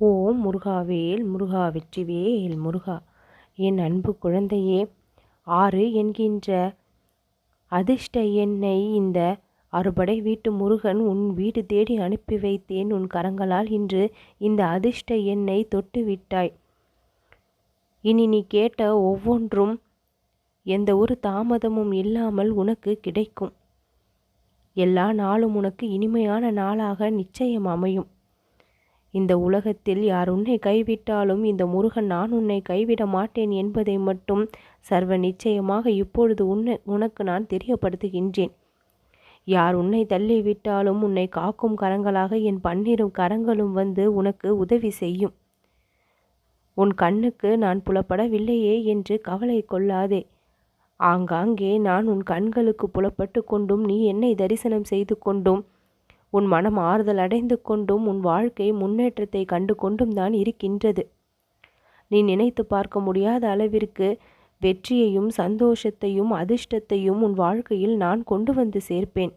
ஓம் முருகாவேல் முருகா வெற்றிவேல் முருகா. என் அன்பு குழந்தையே ஆறு என்கின்ற அதிர்ஷ்ட எண்ணை இந்த அறுபடை வீட்டு முருகன் உன் வீடு தேடி அனுப்பி வைத்தேன். உன் கரங்களால் இன்று இந்த அதிர்ஷ்ட எண்ணை தொட்டு விட்டாய். இனி நீ கேட்ட ஒவ்வொன்றும் எந்த ஒரு தாமதமும் இல்லாமல் உனக்கு கிடைக்கும். எல்லா நாளும் உனக்கு இனிமையான நாளாக நிச்சயம் அமையும். இந்த உலகத்தில் யார் உன்னை கைவிட்டாலும் இந்த முருகன் நான் உன்னை கைவிட மாட்டேன் என்பதை மட்டும் சர்வ நிச்சயமாக இப்பொழுது உன்னை உனக்கு நான் தெரியப்படுத்துகின்றேன். யார் உன்னை தள்ளிவிட்டாலும் உன்னை காக்கும் கரங்களாக என் பன்னிரும் கரங்களும் வந்து உனக்கு உதவி செய்யும். உன் கண்ணுக்கு நான் புலப்படவில்லையே என்று கவலை கொள்ளாதே. ஆங்காங்கே நான் உன் கண்களுக்கு புலப்பட்டு கொண்டும் நீ என்னை தரிசனம் செய்து கொண்டும் உன் மனம் ஆறுதல் அடைந்து கொண்டும் உன் வாழ்க்கை முன்னேற்றத்தை கண்டு கொண்டும் தான் இருக்கின்றது. நீ நினைத்து பார்க்க முடியாத அளவிற்கு வெற்றியையும் சந்தோஷத்தையும் அதிர்ஷ்டத்தையும் உன் வாழ்க்கையில் நான் கொண்டு வந்து சேர்ப்பேன்.